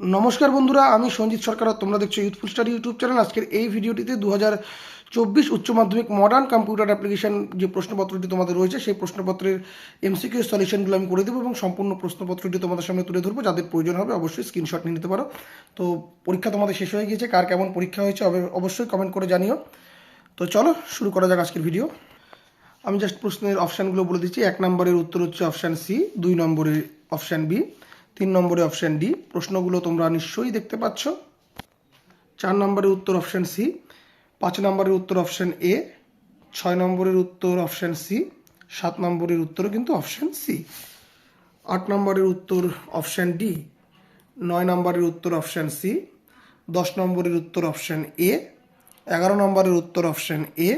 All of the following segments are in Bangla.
নমস্কার বন্ধুরা, আমি সঞ্জিত সরকার তোমরা দেখছ ইউথফুল স্টাডি ইউটিউব চ্যানেল আজকের এই ভিডিওটিতে দু চব্বিশ উচ্চ মাধ্যমিক মডার্ন কম্পিউটার অ্যাপ্লিকেশন যে প্রশ্নপত্রটি তোমাদের রয়েছে, সেই প্রশ্নপত্রের এমসিকিউ সলিউশনগুলো আমি করে দেবো এবং সম্পূর্ণ প্রশ্নপত্রটি তোমাদের সামনে তুলে ধরবো। যাদের প্রয়োজন হবে অবশ্যই স্ক্রিনশট নিয়ে নিতে পারো। তো পরীক্ষা তোমাদের শেষ হয়ে গিয়েছে, কার কেমন পরীক্ষা হয়েছে অবশ্যই কমেন্ট করে জানিও। তো চলো, শুরু করা যাক আজকের ভিডিও আমি জাস্ট প্রশ্নের অপশানগুলো বলে দিচ্ছি। এক নম্বরের উত্তর হচ্ছে অপশান সি দুই নম্বরের অপশান বি তিন নম্বরে অপশান ডি প্রশ্নগুলো তোমরা নিশ্চয়ই দেখতে পাচ্ছ। চার নম্বরের উত্তর অপশান সি পাঁচ নম্বরের উত্তর অপশান এ ছয় নম্বরের উত্তর অপশান সি সাত নম্বরের উত্তর কিন্তু অপশান সি আট নম্বরের উত্তর অপশান ডি নয় নম্বরের উত্তর অপশান সি দশ নম্বরের উত্তর অপশান এ এগারো নম্বরের উত্তর অপশান এ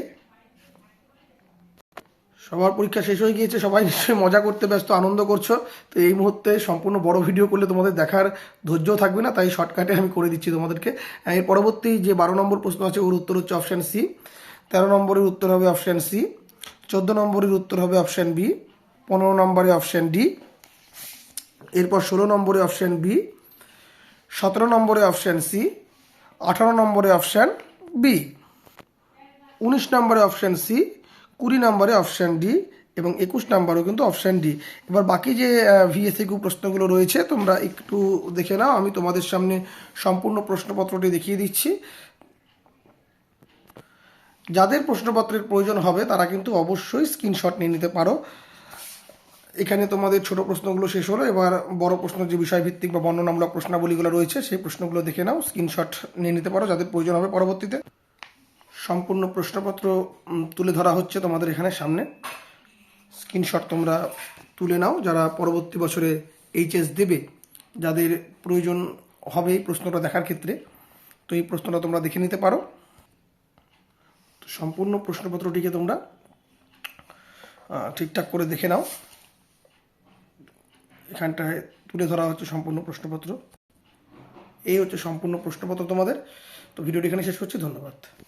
সবার পরীক্ষা শেষ হয়ে গিয়েছে, সবাই নিশ্চয়ই মজা করতে ব্যস্ত, আনন্দ করছ। তো এই মুহূর্তে সম্পূর্ণ বড় ভিডিও করলে তোমাদের দেখার ধৈর্য থাকবে না, তাই শর্টকাটে আমি করে দিচ্ছি তোমাদেরকে। এর পরবর্তী যে বারো নম্বর প্রশ্ন আছে, ওর উত্তর হচ্ছে অপশান সি তেরো নম্বরের উত্তর হবে অপশান সি চোদ্দ নম্বরের উত্তর হবে অপশান বি পনেরো নম্বরে অপশান ডি এরপর ষোলো নম্বরে অপশান বি সতেরো নম্বরে অপশান সি আঠারো নম্বরে অপশান বি উনিশ নম্বরে অপশান সি কুড়ি নম্বরে অপশান ডি এবং একুশ নম্বরেও কিন্তু অপশান ডি এবার বাকি যে ভিএসএকিউ প্রশ্নগুলো রয়েছে, তোমরা একটু দেখে নাও, আমি তোমাদের সামনে সম্পূর্ণ প্রশ্নপত্রটি দেখিয়ে দিচ্ছি। যাদের প্রশ্নপত্রের প্রয়োজন হবে, তারা কিন্তু অবশ্যই স্ক্রিনশট নিয়ে নিতে পারো। এখানে তোমাদের ছোট প্রশ্নগুলো শেষ হলো, এবার বড় প্রশ্ন যে বিষয়ভিত্তিক বা বর্ণনামূলক প্রশ্নাবলীগুলো রয়েছে, সেই প্রশ্নগুলো দেখে নাও স্ক্রিনশট নিয়ে নিতে পারো, যাদের প্রয়োজন হবে পরবর্তীতে। সম্পূর্ণ প্রশ্নপত্র তুলে ধরা হচ্ছে তোমাদের এখানে সামনে। স্ক্রিনশট তোমরা তুলে নাও, যারা পরবর্তী বছরে এইচএস দেবে, যাদের প্রয়োজন হবে এই প্রশ্নটা দেখার ক্ষেত্রে। তো এই প্রশ্নটা তোমরা দেখে নিতে পারো। তো সম্পূর্ণ প্রশ্নপত্রটিকে তোমরা ঠিকঠাক করে দেখে নাও। এখানটায় তুলে ধরা হচ্ছে সম্পূর্ণ প্রশ্নপত্র। এই হচ্ছে সম্পূর্ণ প্রশ্নপত্র তোমাদের। তো ভিডিওটি এখানে শেষ করছি, ধন্যবাদ।